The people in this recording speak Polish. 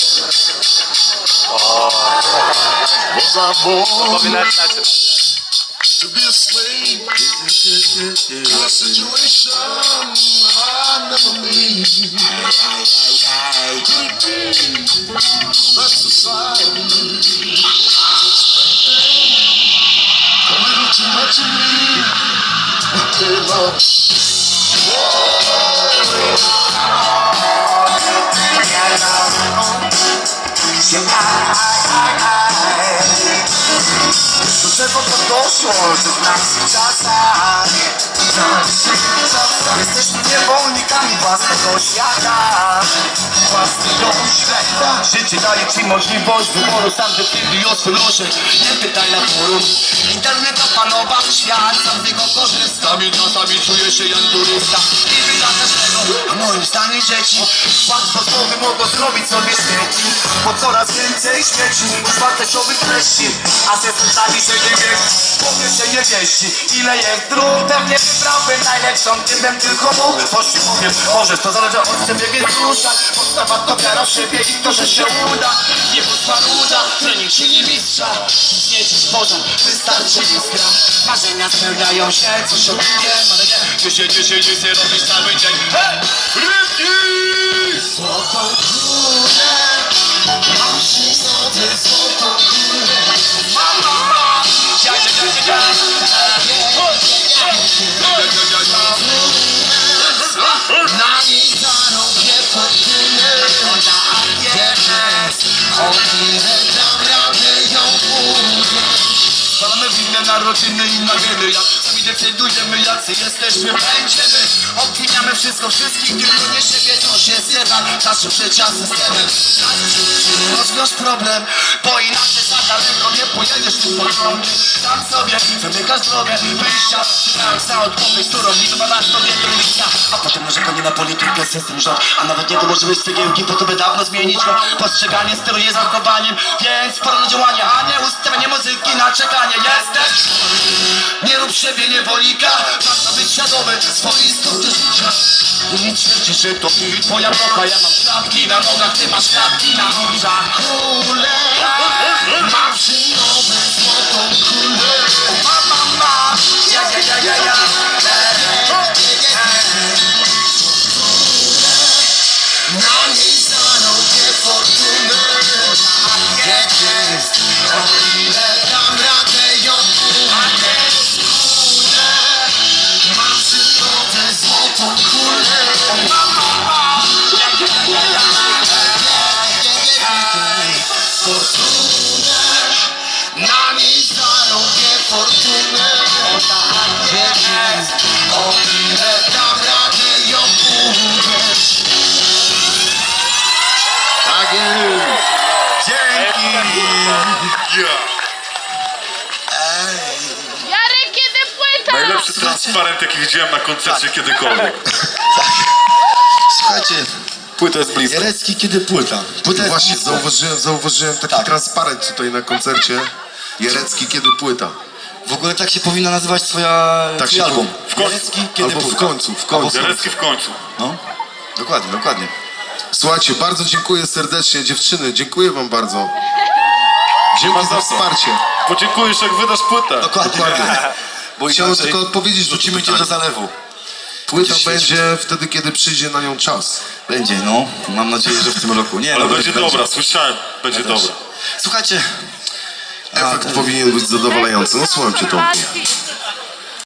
Was I born to be a slave? Kind of situation I never made. Could it be that society a little too much of me? Hey, love. Do czego to doszło, że w naszych czasach Jesteśmy niewolnikami własnego świata Własnego świata Życie daje ci możliwość wyboru Sam decyduj o swym Nie pytaj na forum Internet opanował świat Sam z niego korzystam. I czasami czuję się jak turysta. Każdego A moim zdaniem dzieci Łatwo słowy mogą zrobić sobie śmieci Bo coraz więcej śmieci wartościowych treści A ze sercami się nie mieści Głowie się nie mieści Ile jest dróg. Pewnie wybrałbym najlepszą Gdybym tylko mógł. Coś ci powiem Możesz to zależy od ciebie więc ruszaj. Podstawa to wiara w siebie I to, że się uda. Nie pusta nuda Trening mistrza. Nie dziś pożar Wystarczy iskra Marzenia spełniają się Coś odbije Ale nie Ty się, ty się, ty się robisz cały dzień? Hej! Rybki! Złotą kulę Mam przy sobie złotą kulę Mama, mama Ja, ja, ja, ja, ja. Na niej zarąbię fortunę Jest O ile dam radę ją ująć Palamy winne na rodziny i na wiele Jak decydujemy jacy jesteśmy. Będziemy Obwiniamy wszystko wszystkich Tylko nie siebie co się zjewa Naszym życia systemem Rozwiąż problem Bo inaczej za daleko nie pojedziesz tym pociągiem Sam sobie zamykasz drogę Wyjścia Czytałem za odpowiedź Którą mi masz to nie trójka A potem narzekanie na politykę System rząd A nawet nie dołożyłeś cegiełki Po to by dawno zmienić go. Postrzeganie stylu jest zachowaniem Więc na działanie A nie ustawianie siebie niewolnika. Warto być świadomy swojej istoty życia. I nie ćwiczysz, że to ty twoja broka. Ja mam klatki na nogach, ty masz klatki na oczach. Kule Mam Dzięki. Jarek, kiedy płyta? Najlepszy transparent, jaki widziałem na koncercie kiedykolwiek. Słuchajcie, Płyta jest blisko. Jarecki kiedy płyta? Płyta jest Właśnie, blisko. zauważyłem, zauważyłem taki Tak. transparent tutaj na koncercie. Jarecki, kiedy płyta. W ogóle tak się powinna nazywać twoja Tak twój się album. powi- w końcu. Jarecki kiedy Albo w płyta. końcu, w końcu. Jarecki w końcu. No, dokładnie, dokładnie. Słuchajcie, bardzo dziękuję serdecznie, dziewczyny. Dziękuję wam bardzo. Dzięki za wsparcie. Podziękujesz, jak wydasz płytę. Dokładnie. Dokładnie. Bo Chciałem inaczej tylko odpowiedzieć na to rzucimy cię pytanie. do zalewu. Płyta Gdzieś będzie wtedy, kiedy przyjdzie na nią czas. Będzie, no. Mam nadzieję, że w tym roku. Nie, Ale no, będzie dobra, słyszałem. Będzie dobra. Słuchajcie, Efekt powinien być zadowalający. No słucham cię, Tomku.